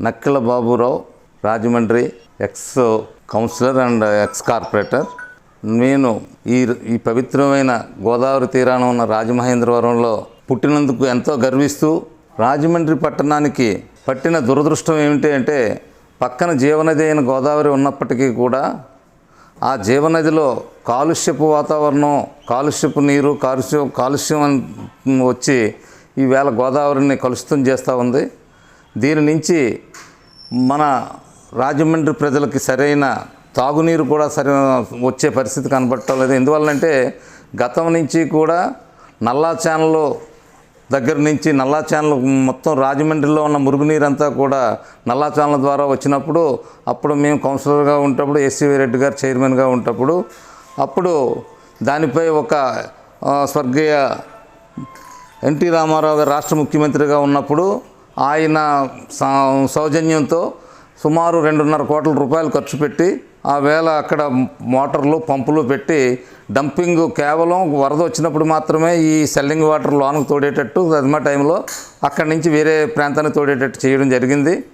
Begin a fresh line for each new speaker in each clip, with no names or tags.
Nakkila Baburao Rajahmundry ex councillor and ex corporator. నేను ఈ ఈ పవిత్రమైన గోదావరి తీరాన ఉన్న రాజమహేంద్రవరంలో పుట్టినందుకు ఎంతో గర్విస్తూ రాజమండ్రి పట్టణానికి పట్టిన దురదృష్టం ఏమిటి అంటే పక్కన జీవనది అయిన గోదావరి ఉన్నప్పటికీ కూడా ఆ జీవనదిలో కాలుష్యపు వాతావరణం కాలుష్యపు నీరు కాలుష్యం కాలుష్యం వచ్చి ఈవేళ గోదావరిని కలుషితం చేస్తూ ఉంది. దీని నుంచి మన రాజమండ్రి ప్రజలకి సరైన తాగునీరు కూడా సరైన వచ్చే పరిస్థితి కనబడటం లేదు. ఎందువల్లంటే గతం నుంచి కూడా నల్లా ఛానల్ దగ్గర నుంచి నల్లా ఛానల్ మొత్తం రాజమండ్రిలో ఉన్న మురుగునీరు అంతా కూడా నల్లా ఛానల్ ద్వారా వచ్చినప్పుడు అప్పుడు మేము కౌన్సిలర్గా ఉన్నప్పుడు ఎస్సీవీ రెడ్డి గారు చైర్మన్గా ఉన్నప్పుడు అప్పుడు దానిపై ఒక స్వర్గీయ ఎన్టీ రామారావు గారు రాష్ట్ర ముఖ్యమంత్రిగా ఉన్నప్పుడు ఆయన సౌజన్యంతో సుమారు రెండున్నర కోట్ల రూపాయలు ఖర్చు పెట్టి ఆ వేళ అక్కడ మోటార్లు పంపులు పెట్టి డంపింగ్ కేవలం వరద వచ్చినప్పుడు మాత్రమే ఈ సెల్లింగ్ వాటర్ లోనకు తోడేటట్టు అదిమా టైంలో అక్కడి నుంచి వేరే ప్రాంతానికి తోడేటట్టు చేయడం జరిగింది.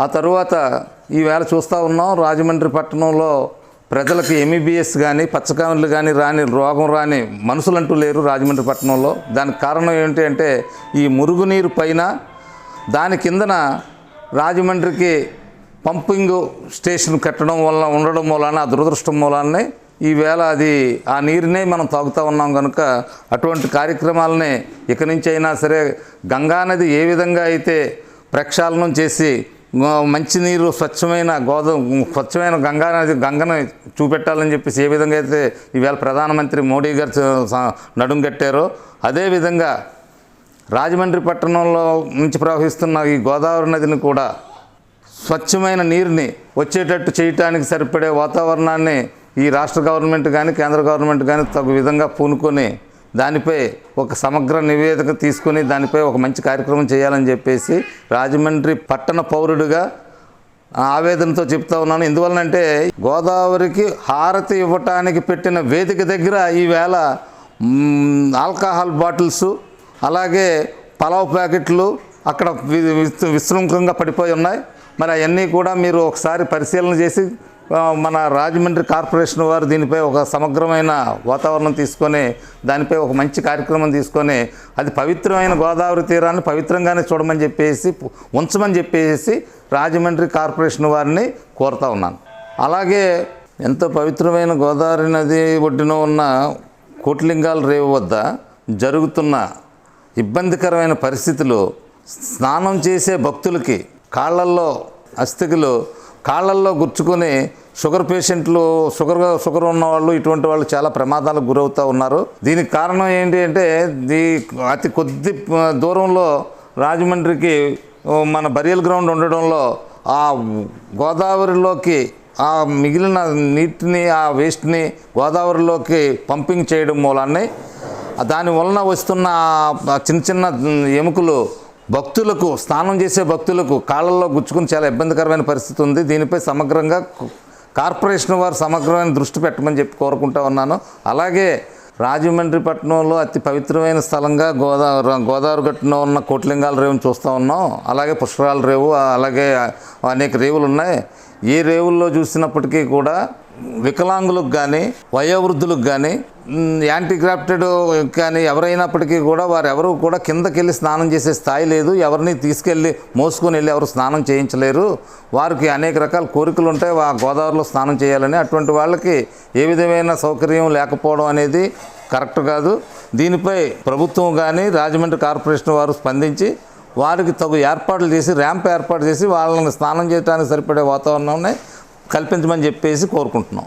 ఆ తరువాత ఈవేళ చూస్తూ ఉన్నాం రాజమండ్రి పట్టణంలో ప్రజలకు ఎంఈబీఎస్ కానీ పచ్చకామెర్లు కానీ రాని రోగం రాని మనుషులంటూ లేరు రాజమండ్రి పట్టణంలో. దానికి కారణం ఏంటి అంటే ఈ మురుగునీరు పైన దాని కిందన రాజమండ్రికి పంపింగ్ స్టేషన్ కట్టడం వల్ల ఉండడం మూలాన ఆ దురదృష్టం మూలానే ఈవేళ అది ఆ నీరునే మనం తాగుతూ ఉన్నాం కనుక అటువంటి కార్యక్రమాలని ఇక నుంచి అయినా సరే గంగానది ఏ విధంగా అయితే ప్రక్షాళనం చేసి మంచినీరు స్వచ్ఛమైన గోదా స్వచ్ఛమైన గంగా నది గంగను చూపెట్టాలని చెప్పేసి ఏ విధంగా అయితే ఈవేళ ప్రధానమంత్రి మోడీ గారు నడుం కట్టారో అదేవిధంగా రాజమండ్రి పట్టణంలో నుంచి ప్రవహిస్తున్న ఈ గోదావరి నదిని కూడా స్వచ్ఛమైన నీరుని వచ్చేటట్టు చేయటానికి సరిపడే వాతావరణాన్ని ఈ రాష్ట్ర గవర్నమెంట్ కానీ కేంద్ర గవర్నమెంట్ కానీ తగు విధంగా పూనుకొని దానిపై ఒక సమగ్ర నివేదిక తీసుకొని దానిపై ఒక మంచి కార్యక్రమం చేయాలని చెప్పేసి రాజమండ్రి పట్టణ పౌరుడిగా ఆవేదనతో చెప్తా ఉన్నాను. ఎందువలనంటే గోదావరికి హారతి ఇవ్వటానికి పెట్టిన వేదిక దగ్గర ఈవేళ ఆల్కహాల్ బాటిల్స్ అలాగే పలావ్ ప్యాకెట్లు అక్కడ వి- విశృంఖంగా పడిపోయి ఉన్నాయి. మరి అవన్నీ కూడా మీరు ఒకసారి పరిశీలన చేసి మన రాజమండ్రి కార్పొరేషన్ వారు దీనిపై ఒక సమగ్రమైన వాతావరణం తీసుకొని దానిపై ఒక మంచి కార్యక్రమం తీసుకొని అది పవిత్రమైన గోదావరి తీరాన్ని పవిత్రంగానే చూడమని చెప్పేసి ఉంచమని చెప్పేసి రాజమండ్రి కార్పొరేషన్ వారిని కోరుతా ఉన్నాను. అలాగే ఎంతో పవిత్రమైన గోదావరి నది ఒడ్డున ఉన్న కోట్లింగాల రేవు వద్ద జరుగుతున్న ఇబ్బందికరమైన పరిస్థితులు స్నానం చేసే భక్తులకి కాళ్ళల్లో అస్థికులు కాళ్ళల్లో గుచ్చుకొని షుగర్ పేషెంట్లు షుగర్ షుగర్ ఉన్న వాళ్ళు ఇటువంటి వాళ్ళు చాలా ప్రమాదాలకు గురవుతూ ఉన్నారు. దీనికి కారణం ఏంటి అంటే దీ అతి కొద్ది దూరంలో రాజమండ్రికి మన బరియల్ గ్రౌండ్ ఉండడంలో ఆ గోదావరిలోకి ఆ మిగిలిన నీటిని ఆ వేస్ట్ని గోదావరిలోకి పంపింగ్ చేయడం మూలాన్ని దాని వలన వస్తున్న చిన్న చిన్న ఎముకలు భక్తులకు స్నానం చేసే భక్తులకు కాళ్ళల్లో గుచ్చుకుని చాలా ఇబ్బందికరమైన పరిస్థితి ఉంది. దీనిపై సమగ్రంగా కార్పొరేషన్ వారు సమగ్రమైన దృష్టి పెట్టమని చెప్పి కోరుకుంటా ఉన్నాను. అలాగే రాజమండ్రి పట్టణంలో అతి పవిత్రమైన స్థలంగా గోదావరి గోదావరి గట్టున ఉన్న కోట్లింగాల రేవుని చూస్తూ ఉన్నాం. అలాగే పుష్కరాల రేవు అలాగే అనేక రేవులు ఉన్నాయి ఏ రేవుల్లో చూసినప్పటికీ కూడా వికలాంగులకు కానీ వయోవృద్ధులకు కానీ యాంటీగ్రాఫ్టెడ్ కానీ ఎవరైనప్పటికీ కూడా వారు ఎవరు కూడా కిందకి వెళ్ళి స్నానం చేసే స్థాయి లేదు. ఎవరిని తీసుకెళ్ళి మోసుకొని వెళ్ళి ఎవరు స్నానం చేయించలేరు. వారికి అనేక రకాల కోరికలు ఉంటాయి. ఆ గోదావరిలో స్నానం చేయాలని. అటువంటి వాళ్ళకి ఏ విధమైన సౌకర్యం లేకపోవడం అనేది కరెక్ట్ కాదు. దీనిపై ప్రభుత్వం కానీ రాజమండ్రి కార్పొరేషన్ వారు స్పందించి వారికి తగు ఏర్పాట్లు చేసి ర్యాంప్ ఏర్పాటు చేసి వాళ్ళని స్నానం చేయడానికి సరిపడే వాతావరణాన్ని కల్పించమని చెప్పేసి కోరుకుంటున్నాం.